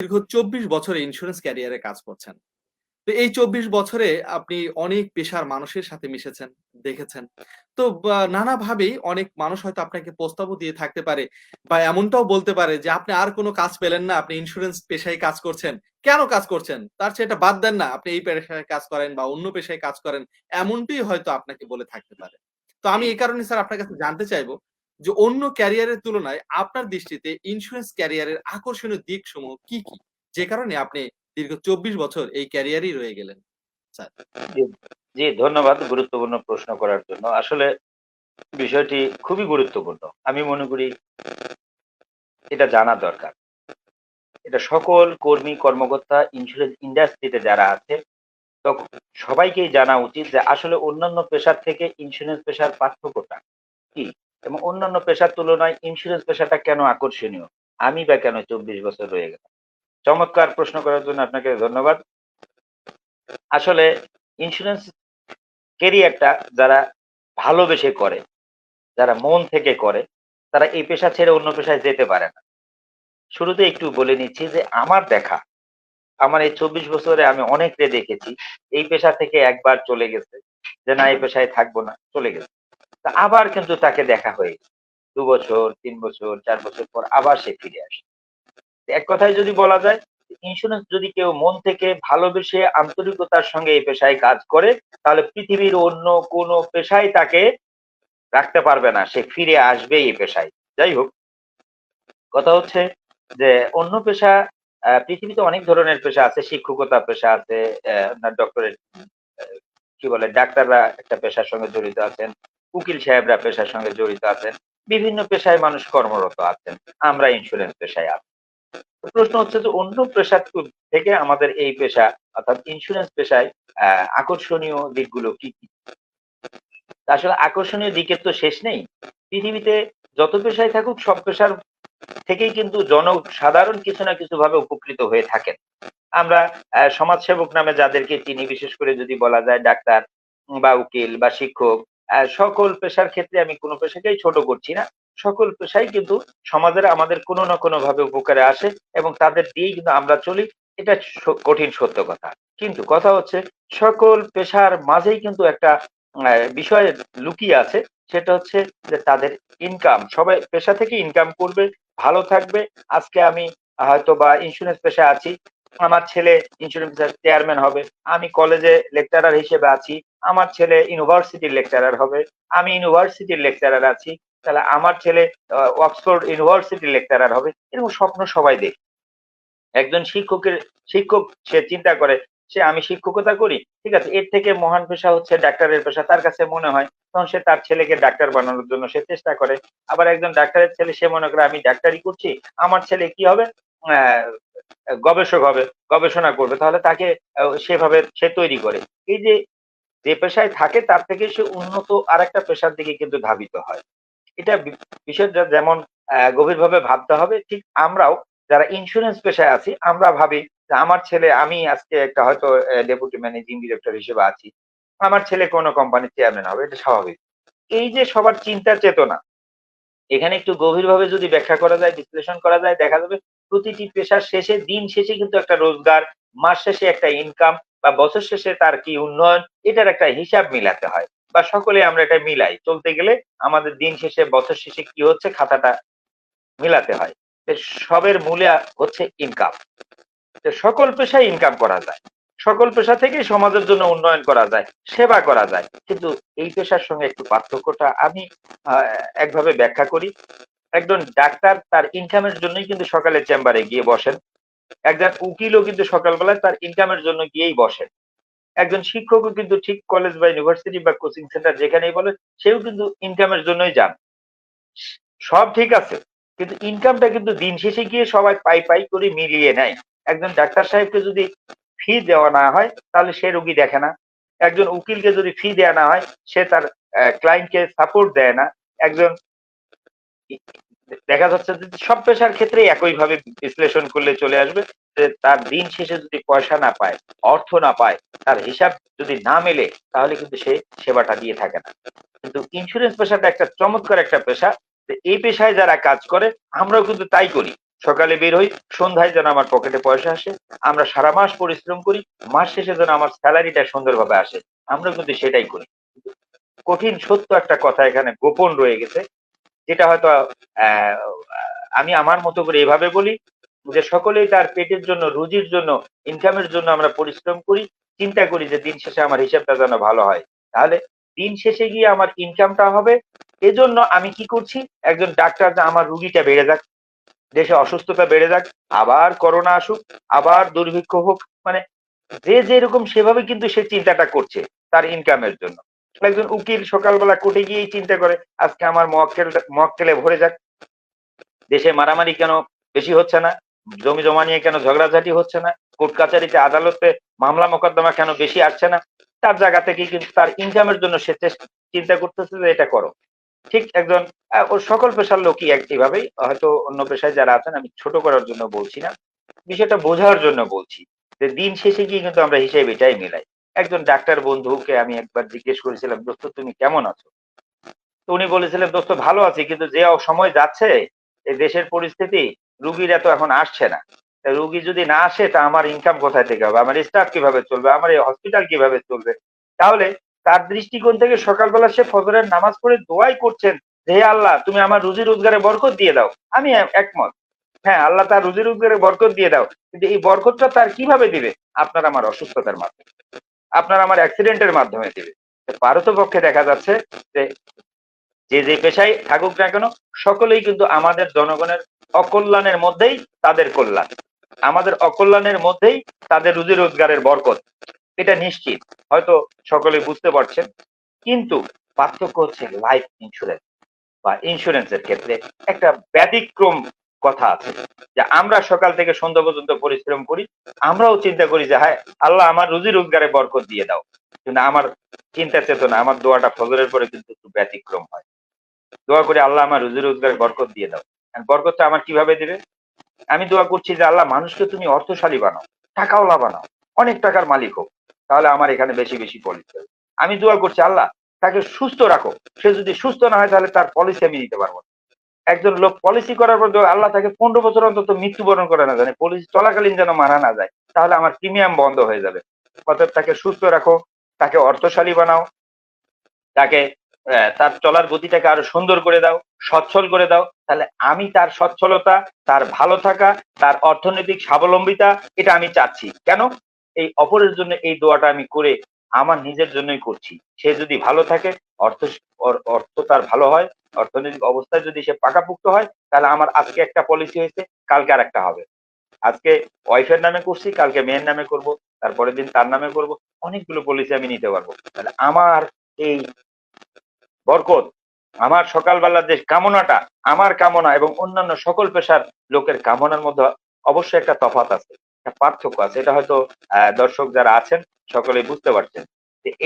দীর্ঘ ২৪ বছর ইন্স্যুরেন্স ক্যারিয়ারে কাজ করছেন। তো এই ২৪ বছরে আপনি অনেক পেশার মানুষের সাথে মিশেছেন, দেখেছেন। তো নানাভাবেই অনেক মানুষ হয়তো আপনাকে প্রস্তাবও দিয়ে থাকতে পারে বা এমনটাও বলতে পারে যে, "আপনি আর কোনো কাজ পেলেন না, আপনি ইন্স্যুরেন্স পেশায় কাজ করছেন। কেন কাজ করছেন? তার চেয়ে এটা বাদ দেন না। আপনি এই পেশায় কাজ করেন বা অন্য পেশায় কাজ করেন।" এমনটিই হয়তো আপনাকে বলে থাকতে পারে। তো আমি এই কারণে স্যার আপনার কাছে জানতে চাইব যে, অন্য ক্যারিয়ারের তুলনায় আপনার দৃষ্টিতে ইন্স্যুরেন্স ক্যারিয়ারের আকর্ষণীয় দিকসমূহ কি, কি? যে কারণে আপনি দীর্ঘ ২৪ বছর এই ক্যারিয়ারই রয়ে গেলেন? স্যার। জি, ধন্যবাদ গুরুত্বপূর্ণ প্রশ্ন করার জন্য। আসলে বিষয়টি খুবই গুরুত্বপূর্ণ। আমি মনে করি এটা জানা দরকার। এটা সকল কর্মী, কর্মকর্তা ইন্স্যুরেন্স ইন্ডাস্ট্রিতে যারা আছে তখ সবাইকেই জানা উচিত যে আসলে অন্যান্য পেশার থেকে ইন্স্যুরেন্স পেশার পার্থক্যটা কি? এবং অন্যান্য পেশার তুলনায় ইন্স্যুরেন্স পেশাটা কেন আকর্ষণীয়? আমি বা কেন ২৪ বছর রয়ে গেলাম? চমৎকার প্রশ্ন করার জন্য আপনাকে ধন্যবাদ। আসলে ইন্স্যুরেন্স ক্যারিয়ারটা যারা ভালোবেসে করে, যারা মন থেকে করে, তারা এই পেশা ছেড়ে অন্য পেশায় যেতে পারে না। শুরুতে একটু বলে নিচ্ছি যে আমার দেখা, আমার এই ২৪ বছরে আমি অনেককে দেখেছি। এই পেশা থেকে একবার চলে গেছে। যে না এই পেশায় থাকব না, চলে গেছে। আবার কিন্তু তাকে দেখা হয়ে দু বছর, তিন বছর, চার বছর পর আবার সে ফিরে আসে। এক কথায় যদি বলা যায়, ইন্স্যুরেন্স যদি কেউ মন থেকে ভালোবেসে আন্তরিকতার সঙ্গে এই পেশায় কাজ করে, তাহলে পৃথিবীর অন্য কোনো পেশায় তাকে রাখতে পারবে না। সে ফিরে আসবেই এই পেশায়। যাই হোক, কথা হচ্ছে যে অন্য পেশা পৃথিবীতে অনেক ধরনের পেশা আছে। শিক্ষকতা পেশা আছে, ডক্টরেট কি বলে ডাক্তাররা একটা পেশার সঙ্গে জড়িত আছেন। উকিল সাহেবরা পেশার সঙ্গে জড়িত আছেন। বিভিন্ন পেশায় মানুষ কর্মরত আছেন। আমরা ইন্স্যুরেন্স পেশায় আছি। প্রশ্ন হচ্ছে যে অন্য পেশার থেকে আমাদের এই পেশা অর্থাৎ ইন্স্যুরেন্স পেশায় আকর্ষণীয় দিকগুলো কি, কি? আসলে আকর্ষণীয় দিকের তো শেষ নেই। পৃথিবীতে যত পেশায় থাকুক সব পেশার থেকেই কিন্তু জনসাধারণ কিছু না কিছু ভাবে উপকৃত হয়ে থাকেন। আমরা সমাজসেবক নামে যাদেরকে চিনি বিশেষ করে যদি বলা যায় ডাক্তার বা উকিল বা শিক্ষক সকল পেশার ক্ষেত্রে আমি কোনো পেশাকেই ছোট করছি না। সকল পেশাই কিন্তু সমাজের আমাদের কোনো না কোনো ভাবে উপকারে আসে এবং তাদের দিয়েই কিন্তু আমরা চলি। এটা কঠিন সত্য কথা। কিন্তু কথা হচ্ছে সকল পেশার মাঝেই কিন্তু একটা বিষয় লুকিয়ে আছে। সেটা হচ্ছে যে তাদের ইনকাম। সবাই পেশা থেকে ইনকাম করবে, ভালো থাকবে। আজকে আমি হয়তো বা ইন্স্যুরেন্স পেশায় আছি। আমার ছেলে ইন্স্যুরেন্স চেয়ারম্যান হবে। আমি কলেজে লেকচারার হিসেবে আছি। আমার ছেলে ইউনিভার্সিটির লেকচারার হবে। আমি ইউনিভার্সিটির লেকচারার আছি। তাহলে আমার ছেলে অক্সফোর্ড ইউনিভার্সিটির লেকচারার হবে। এরকম স্বপ্ন সবাই দেখে। একজন শিক্ষকের, শিক্ষক সে চিন্তা করে, সে আমি শিক্ষকতা করি। ঠিক আছে? এর থেকে মহান পেশা হচ্ছে ডাক্তারের পেশা। তার কাছে মনে হয়। তখন সে তার ছেলেকে ডাক্তার বানানোর জন্য সে চেষ্টা করে। আবার একজন ডাক্তারের ছেলে সে মনে করে আমি ডাক্তারি করছি। আমার ছেলে কি হবে? গবেষক হবে, গবেষণা করবে। তাহলে তাকে সেভাবে সে তৈরি করে। এই যে, যে পেশায় থাকে তার থেকে সে উন্নত আরেকটা পেশার দিকে কিন্তু ধাবিত হয়। এটা বিষয়টা যেমন গভীরভাবে ভাবতে হবে ঠিক আমরাও যারা ইন্স্যুরেন্স পেশায় আছি আমরা ভাবি যে আমার ছেলে আমি আজকে একটা হয়তো ডেপুটি ম্যানেজিং ডিরেক্টর হিসেবে আছি। আমার ছেলে কোন কোম্পানির চেয়ারম্যান হবে। এটা স্বাভাবিক। এই যে সবার চিন্তা চেতনা, এখানে একটু গভীরভাবে যদি ব্যাখ্যা করা যায়, বিশ্লেষণ করা যায় দেখা যাবে প্রতিটি পেশার শেষে দিন শেষে কিন্তু একটা রোজগার, মাস শেষে একটা ইনকাম বা বছর শেষে তার কি উন্নয়ন এটার একটা হিসাব মিলাতে হয়। বা সকলে আমরা এটা মিলাই। চলতে গেলে আমাদের দিন শেষে বছর শেষে কি হচ্ছে খাতাটা মিলাতে হয়। সবের মূলে হচ্ছে ইনকাম। সকল পেশায় ইনকাম করা যায়। সকল পেশা থেকেই সমাজের জন্য উন্নয়ন করা যায়, সেবা করা যায়। কিন্তু এই পেশার সঙ্গে একটু পার্থক্যটা আমি একভাবে ব্যাখ্যা করি। একজন ডাক্তার তার ইনকামের জন্যই কিন্তু সকালে চেম্বারে গিয়ে বসেন। একজন উকিলও কিন্তু সকালবেলায় তার ইনকামের জন্য গিয়েই বসেন। একজন শিক্ষকও কিন্তু ঠিক কলেজ বা ইউনিভার্সিটি বা কোচিং সেন্টার যেখানেই বলে সেও কিন্তু ইনকামের জন্যই যান। সব ঠিক আছে। কিন্তু ইনকামটা কিন্তু দিন শেষে গিয়ে সবাই পাই, পাই করে মিলিয়ে নেয়। একজন ডাক্তার সাহেবকে যদি ফি দেওয়া না হয় তাহলে সে রোগী দেখে না। একজন উকিলকে যদি ফি দেওয়া না হয় সে তার ক্লায়েন্টকে সাপোর্ট দেয় না। একজন দেখা যাচ্ছে যে সব পেশার ক্ষেত্রেই একইভাবে বিশ্লেষণ করলে চলে আসবে যে তার দিন শেষে যদি পয়সা না পায়, অর্থ না পায়, তার হিসাব যদি না মেলে তাহলে কিন্তু সে সেবাটা দিয়ে থাকে না। কিন্তু ইন্স্যুরেন্স পেশাটা একটা চমৎকার একটা পেশা। এই পেশায় যারা কাজ করে আমরাও কিন্তু তাই করি। সকালে বের হই সন্ধ্যায় যেন আমার পকেটে পয়সা আসে আমরা সারা মাস পরিশ্রম করি মাস শেষে যেন আমার স্যালারিটা সুন্দরভাবে আসে আমরা কিন্তু সেটাই করি কঠিন সত্য একটা কথা এখানে গোপন রয়ে গেছে যেটা হয়তো আমি আমার মতো করে এভাবে বলি যে সকলেই তার পেটের জন্য, রুজির জন্য ইনকামের জন্য আমরা পরিশ্রম করি, চিন্তা করি যে দিন শেষে আমার হিসাবটা যেন ভালো হয়। তাহলে দিন শেষে গিয়ে আমার ইনকামটা হবে। এজন্য আমি কি করছি? একজন ডাক্তার যে আমার রুগীটা বেড়ে যাক, দেশে অসুস্থতা বেড়ে যাক, আবার করোনা আসুক, আবার দুর্ভিক্ষ হোক মানে যে যেরকম সেভাবে কিন্তু সে চিন্তাটা করছে তার ইনকামের জন্য। একজন উকিল সকালবেলা কোর্টে গিয়েই চিন্তা করে আজকে আমার মক্কেল মক্কেলে ভরে যাক। দেশে মারামারি কেন বেশি হচ্ছে না? জমি জমা নিয়ে কেন ঝগড়াঝাটি হচ্ছে না? কোর্ট কাছারিতে আদালতে মামলা মোকদ্দমা কেন বেশি আসছে না? তার জায়গা থেকে কিন্তু তার ইনকামের জন্য সে চিন্তা করতেছে যে এটা করো। ঠিক একজন আহ, ও সকল পেশার লোকই এক- এইভাবেই হয়তো অন্য পেশায় যারা আছেন আমি ছোট করার জন্য বলছি না। বিষয়টা বোঝার জন্য বলছি যে দিন শেষে গিয়ে কিন্তু আমরা হিসেবে এটাই মিলাই। একজন ডাক্তার বন্ধুকে আমি একবার জিজ্ঞেস করেছিলাম, দোস্ত, তুমি কেমন আছো? তো উনি বলেছিলেন, দোস্ত, ভালো আছি, কিন্তু যে সময় যাচ্ছে, এই দেশের পরিস্থিতি, রুগীরা তো এখন আসছে না। রুগী যদি না আসে, তা আমার ইনকাম কোথায় থেকে হবে? আমার স্টাফ কীভাবে চলবে? আমার এই হসপিটাল কীভাবে চলবে? তাহলে তার দৃষ্টিকোণ থেকে সকালবেলা সে ফজরের নামাজ পড়ে দোয়াই করছেন যে আল্লাহ, তুমি আমার রুজি রোজগারে বরকত দিয়ে দাও। আমি একমত। হ্যাঁ আল্লাহ তার রুজি রোজগারে বরকত দিয়ে দাও, কিন্তু এই বরকতটা তার কীভাবে দিবে? আপনার আমার অসুস্থতার মাধ্যমে। আপনার আমার অ্যাক্সিডেন্টের মাধ্যমে দিবে। পারতপক্ষে দেখা যাচ্ছে যে যে যে পেশায় থাকুক না কেন, সকলেই কিন্তু আমাদের জনগণের অকল্যাণের মধ্যেই তাদের কল্যাণ। আমাদের অকল্যাণের মধ্যেই তাদের রুজি রোজগারের বরকত। এটা নিশ্চিত। হয়তো সকলে বুঝতে পারছেন। কিন্তু পার্থক্য হচ্ছে লাইফ ইন্স্যুরেন্স বা ইন্স্যুরেন্সের ক্ষেত্রে একটা ব্যতিক্রম কথা আছে। যে আমরা সকাল থেকে সন্ধ্যা পর্যন্ত পরিশ্রম করি, আমরাও চিন্তা করি যে হ্যাঁ আল্লাহ আমার রুজি রোজগারে বরকত দিয়ে দাও। কিন্তু আমার চিন্তা চেতনা, আমার দোয়াটা ফজরের পরে কিন্তু একটু ব্যতিক্রম হয়। দোয়া করে আল্লাহ আমার রুজি রোজগারে বরকত দিয়ে দাও। বরকতটা আমার কীভাবে দিবে? আমি দোয়া করছি যে, আল্লাহ, মানুষকে তুমি অর্থশালী বানাও, টাকাওয়ালা বানাও, অনেক টাকার মালিক হোক, তাহলে আমার এখানে বেশি বেশি পলিসি আমি দোয়া করছি, আল্লাহ, তাকে সুস্থ রাখো। সে যদি সুস্থ না হয়, তাহলে তার পলিসি আমি নিতে পারব না। একজন লোক পলিসি করার পর আল্লাহ তাকে পনেরো বছর অন্তত মৃত্যুবরণ করে না জানে পলিসি চলাকালীন যেন মারা না যায়, তাহলে আমার প্রিমিয়াম বন্ধ হয়ে যাবে। অর্থাৎ তাকে সুস্থ রাখো, তাকে অর্থশালী বানাও, তাকে তার চলার গতিটাকে আরও সুন্দর করে দাও, সচ্ছল করে দাও, তাহলে আমি তার সচ্ছলতা, তার ভালো থাকা, তার অর্থনৈতিক স্বাবলম্বিতা, এটা আমি চাচ্ছি। কেন? এই অপরের জন্য এই দোয়াটা আমি করে আমার নিজের জন্যই করছি। সে যদি ভালো থাকে, অর্থ অর্থ তার ভালো হয়, অর্থনৈতিক অবস্থায় যদি সে পাকাপুক্ত হয়, তাহলে আমার আজকে একটা পলিসি হয়েছে, কালকে আর একটা হবে। আজকে ওয়াইফের নামে করছি, কালকে মেয়ের নামে করব, তারপরের দিন তার নামে করব, অনেকগুলো পলিসি আমি নিতে পারব। তাহলে আমার এই বরকত, আমার সকালবেলার যে কামনাটা, আমার কামনা এবং অন্যান্য সকল পেশার লোকের কামনার মধ্যে অবশ্যই একটা তফাৎ আছে। একটা পার্থক্য আছে। এটা হয়তো দর্শক যারা আছেন সকলেই বুঝতে পারছেন।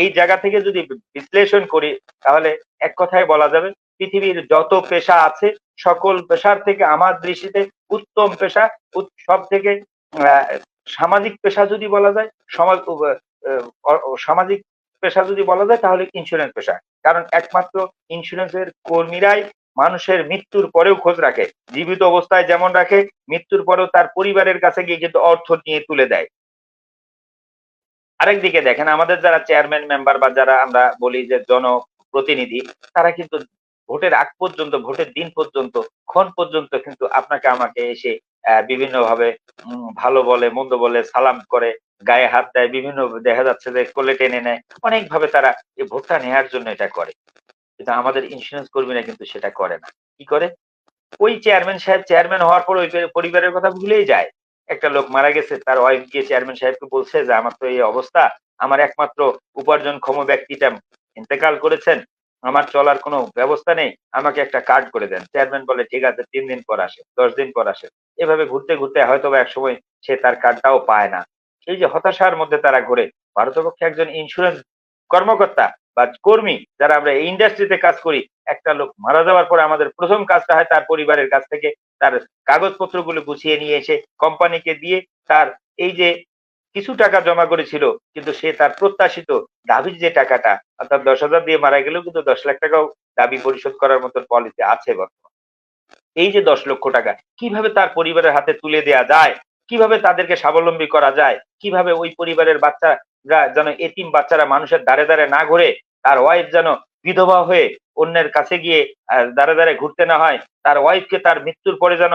এই জায়গা থেকে যদি বিশ্লেষণ করি, তাহলে এক কথায় বলা যাবে, পৃথিবীর যত পেশা আছে, সকল পেশার থেকে আমার দৃষ্টিতে উত্তম পেশা সব থেকে সামাজিক পেশা যদি বলা যায়, সমাজ সামাজিক পেশা যদি বলা যায়, তাহলে ইন্স্যুরেন্স পেশা। কারণ একমাত্র ইন্স্যুরেন্সের কর্মীরাই মানুষের মৃত্যুর পরেও খোঁজ রাখে। জীবিত অবস্থায় যেমন রাখে, মৃত্যুর পরেও তার পরিবারের কাছে গিয়ে কিন্তু অর্থ নিয়ে তুলে দেয়। আরেকদিকে দেখেন, আমাদের যারা চেয়ারম্যান মেম্বার বা যারা আমরা বলি যে জনপ্রতিনিধি, তারা কিন্তু ভোটের আগ পর্যন্ত, ভোটের দিন পর্যন্ত, ক্ষণ পর্যন্ত কিন্তু আপনাকে আমাকে এসে বিভিন্ন ভাবে ভালো বলে, মন্দ বলে সালাম করে, গায়ে হাত দেয়। বিভিন্ন দেখা যাচ্ছে যে কোলে টেনে নেয়। অনেকভাবে তারা এই ভোটটা নেওয়ার জন্য এটা করে। কিন্তু আমাদের ইন্স্যুরেন্স কর্মীরা কিন্তু সেটা করে না। কি করে? ওই চেয়ারম্যান সাহেব চেয়ারম্যান হওয়ার পর ওই পরিবারের কথা ভুলেই যায়। একটা লোক মারা গেছে, তার ওয়াইফ গিয়ে চেয়ারম্যান সাহেবকে বলছে যে, আমার তো এই অবস্থা। আমার একমাত্র উপার্জনক্ষম ব্যক্তিটা ইন্তেকাল করেছেন। আমার চলার কোনো ব্যবস্থা নেই। আমাকে একটা কার্ড করে দেন। চেয়ারম্যান বলে, ঠিক আছে, তিন দিন পর আসে দশ দিন পর আসে এভাবে ঘুরতে ঘুরতে হয়তো বা একসময় সে তার কার্ডটাও পায় না। এই যে হতাশার মধ্যে তারা ঘুরে ভারতপক্ষে একজন ইন্স্যুরেন্স কর্মকর্তা বা কর্মী যারা আমরা এই ইন্ডাস্ট্রিতে কাজ করি, একটা লোক মারা যাওয়ার পরে আমাদের প্রথম কাজটা হয় তার পরিবারের কাছ থেকে তার কাগজপত্রগুলো গুছিয়ে নিয়ে এসে কোম্পানিকে দিয়ে তার এই যে কিছু টাকা জমা করেছিল, কিন্তু সে তার প্রত্যাশিত দাবির যে টাকাটা, অর্থাৎ দশ হাজার দিয়ে মারা গেলেও কিন্তু দশ লাখ টাকাও দাবি পরিশোধ করার মতো পলিসি আছে বর্তমানে। এই যে দশ লক্ষ টাকা, কীভাবে তার পরিবারের হাতে তুলে দেয়া যায়? কীভাবে তাদেরকে স্বাবলম্বী করা যায়? কীভাবে ওই পরিবারের বাচ্চারা যেন এতিম বাচ্চারা মানুষের দ্বারে দ্বারে না ঘুরে, তার ওয়াইফ যেন বিধবা হয়ে অন্যের কাছে গিয়ে দ্বারে দ্বারে ঘুরতে না হয়, তার ওয়াইফকে তার মৃত্যুর পরে যেন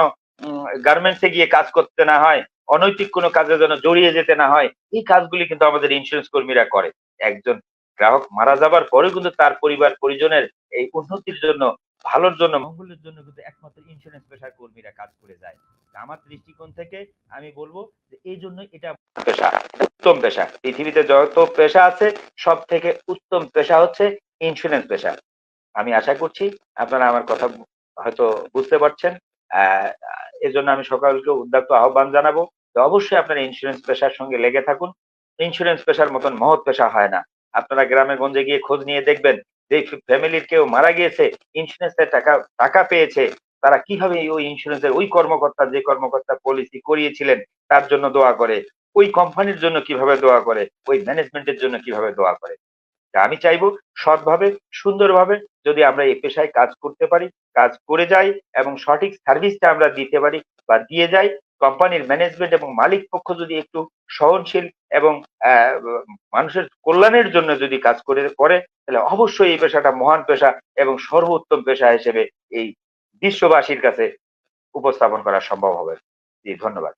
গার্মেন্টসে গিয়ে কাজ করতে না হয়, অনৈতিক কোনো কাজে যেন জড়িয়ে যেতে না হয়, এই কাজগুলি কিন্তু আমাদের ইন্স্যুরেন্স কর্মীরা করে। একজন গ্রাহক মারা যাবার পরে কিন্তু তার পরিবার পরিজনের এই উন্নতির জন্য ভালোর জন্য মঙ্গলের জন্য কিন্তু একমাত্র ইন্স্যুরেন্স পেশার কর্মীরা কাজ করে যায়। আমার দৃষ্টিকোণ থেকে আমি বলব যে এই জন্য এটা পেশা উত্তম পেশা। পৃথিবীতে যত পেশা আছে সব থেকে উত্তম পেশা হচ্ছে ইন্স্যুরেন্স পেশা। আমি আশা করছি আপনারা আমার কথা হয়তো বুঝতে পারছেন। আহ এজন্য আমি সকলকে উদ্যোক্ত আহ্বান জানাব যে অবশ্যই আপনারা ইন্স্যুরেন্স পেশার সঙ্গে লেগে থাকুন। ইন্স্যুরেন্স পেশার মতন মহৎ পেশা হয় না। আপনারা গ্রামে গঞ্জে গিয়ে খোঁজ নিয়ে দেখবেন যে ফ্যামিলির কেউ মারা গিয়েছে ইন্স্যুরেন্সের টাকা টাকা পেয়েছে, তারা কীভাবে ওই ইন্স্যুরেন্সের ওই কর্মকর্তা যে কর্মকর্তা পলিসি করিয়েছিলেন, তার জন্য দোয়া করে? ওই কোম্পানির জন্য কীভাবে দোয়া করে? ওই ম্যানেজমেন্টের জন্য কীভাবে দোয়া করে? আমি চাইব সৎভাবে, সুন্দরভাবে যদি আমরা এই পেশায় কাজ করতে পারি, কাজ করে যাই এবং সঠিক সার্ভিসটা আমরা দিতে পারি বা দিয়ে যাই কোম্পানির ম্যানেজমেন্ট এবং মালিক পক্ষ যদি একটু সহনশীল এবং মানুষের কল্যাণের জন্য যদি কাজ করে করে, তাহলে অবশ্যই এই পেশাটা মহান পেশা এবং সর্বোত্তম পেশা হিসেবে এই বিশ্ববাসীর কাছে উপস্থাপন করা সম্ভব হবে। জি, ধন্যবাদ।